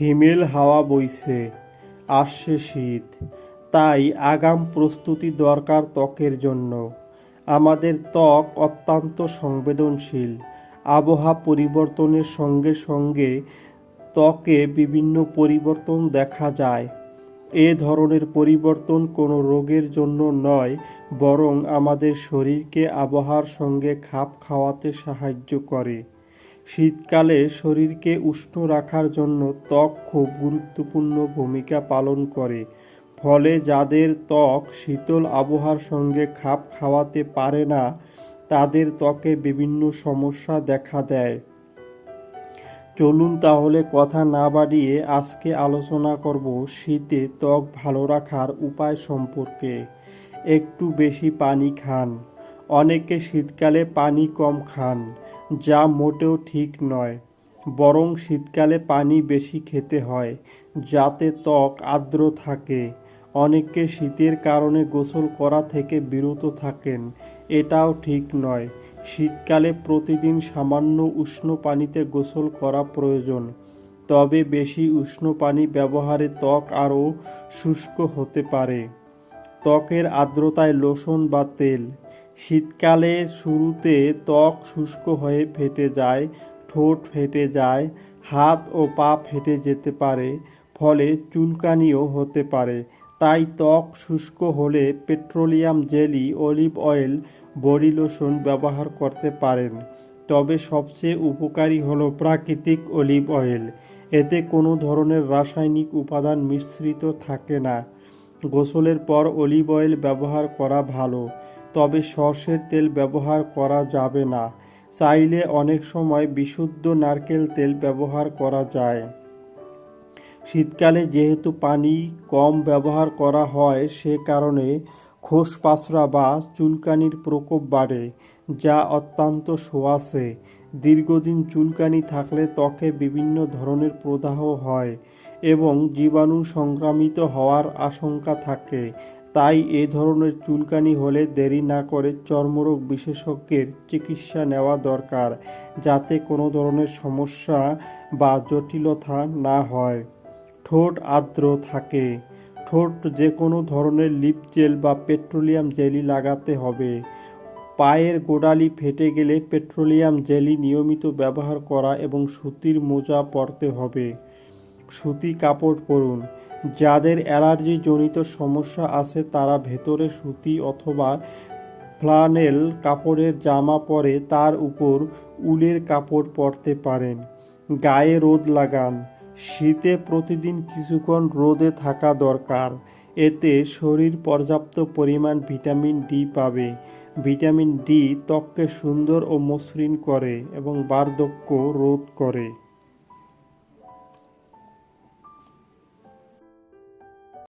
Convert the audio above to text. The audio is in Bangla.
হিমেল হাওয়া বইছে, আসছে শীত। তাই আগাম প্রস্তুতি দরকার ত্বকের জন্য। আমাদের ত্বক অত্যন্ত সংবেদনশীল। আবহাওয়া পরিবর্তনের সঙ্গে সঙ্গে ত্বকে বিভিন্ন পরিবর্তন দেখা যায়। এ ধরনের পরিবর্তন কোনো রোগের জন্য নয়, বরং আমাদের শরীরকে আবহাওয়ার সঙ্গে খাপ খাওয়াতে সাহায্য করে। শীতকালে শরীরকে উষ্ণ রাখার জন্য ত্বক খুব গুরুত্বপূর্ণ ভূমিকা পালন করে। ফলে যাদের ত্বক শীতল আবহাওয়ার সঙ্গে খাপ খাওয়াতে পারে না, তাদের ত্বকে বিভিন্ন সমস্যা দেখা দেয়। চলুন তাহলে কথা না বাড়িয়ে আজকে আলোচনা করব শীতে ত্বক ভালো রাখার উপায় সম্পর্কে। একটু বেশি পানি খান। অনেকে শীতকালে পানি কম খান। যা মোটেও ঠিক নয়। বরং শীতকালে পানি বেশি খেতে হয়, যাতে ত্বক আর্দ্র থাকে। অনেকে শীতের কারণে গোসল করা থেকে বিরত থাকেন, এটাও ঠিক নয়। শীতকালে প্রতিদিন সামান্য উষ্ণ পানিতে গোসল করা প্রয়োজন। তবে বেশি উষ্ণ পানি ব্যবহারে ত্বক আরও শুষ্ক হতে পারে। ত্বকের আর্দ্রতায় লোশন বা তেল শীতকালে শুরুতে ত্বক শুষ্ক হয়ে ফেটে যায়, ঠোঁট ফেটে যায়, হাত ও পা ফেটে যেতে পারে, ফলে চুলকানিও হতে পারে। তাই ত্বক শুষ্ক হলে petroleum jelly, olive oil, body lotion ব্যবহার করতে পারেন। তবে সবচেয়ে উপকারী হলো প্রাকৃতিক অলিভ অয়েল। এতে কোনো ধরনের রাসায়নিক উপাদান মিশ্রিত থাকে না। গোসলের পর অলিভ অয়েল ব্যবহার করা ভালো। তবে সর্ষের তেল ব্যবহার করা যাবে না। চাইলে অনেক সময় বিশুদ্ধ নারকেল তেল ব্যবহার করা যায়। শীতকালে যেহেতু পানি কম ব্যবহার করা হয়, সে কারণে খোসপাঁচড়া বা চুলকানির প্রকোপ বাড়ে, যা অত্যন্ত সোয়াশে দীর্ঘদিন চুলকানি থাকলে ত্বকে বিভিন্ন ধরনের প্রদাহ হয় এবং জীবাণু সংক্রামিত হওয়ার আশঙ্কা থাকে। তাই এ ধরনের চুলকানি হলে দেরি না করে চর্মরোগ বিশেষজ্ঞের চিকিৎসা নেওয়া দরকার, যাতে কোনো ধরনের সমস্যা বা জটিলতা না হয়। ঠোঁট আর্দ্র থাকে। ঠোঁট যে কোনো ধরনের লিপ জেল বা পেট্রোলিয়াম জেলি লাগাতে হবে। পায়ের গোড়ালি ফেটে গেলে পেট্রোলিয়াম জেলি নিয়মিত ব্যবহার করা এবং সুতির মোজা পরতে হবে। সুতি কাপড় পরুন। যাদের অ্যালার্জি জনিত সমস্যা আছে তারা ভেতরে সুতি অথবা ফ্লানেল কাপড়ের জামা পরে তার উপর উলের কাপড় পরতে পারেন। গায়ে রোদ লাগান। শীতে প্রতিদিন কিছুক্ষণ রোদে থাকা দরকার। এতে শরীর পর্যাপ্ত পরিমাণ ভিটামিন ডি পাবে। ভিটামিন ডি ত্বককে সুন্দর ও মসৃণ করে এবং বার্ধক্য রোধ করে।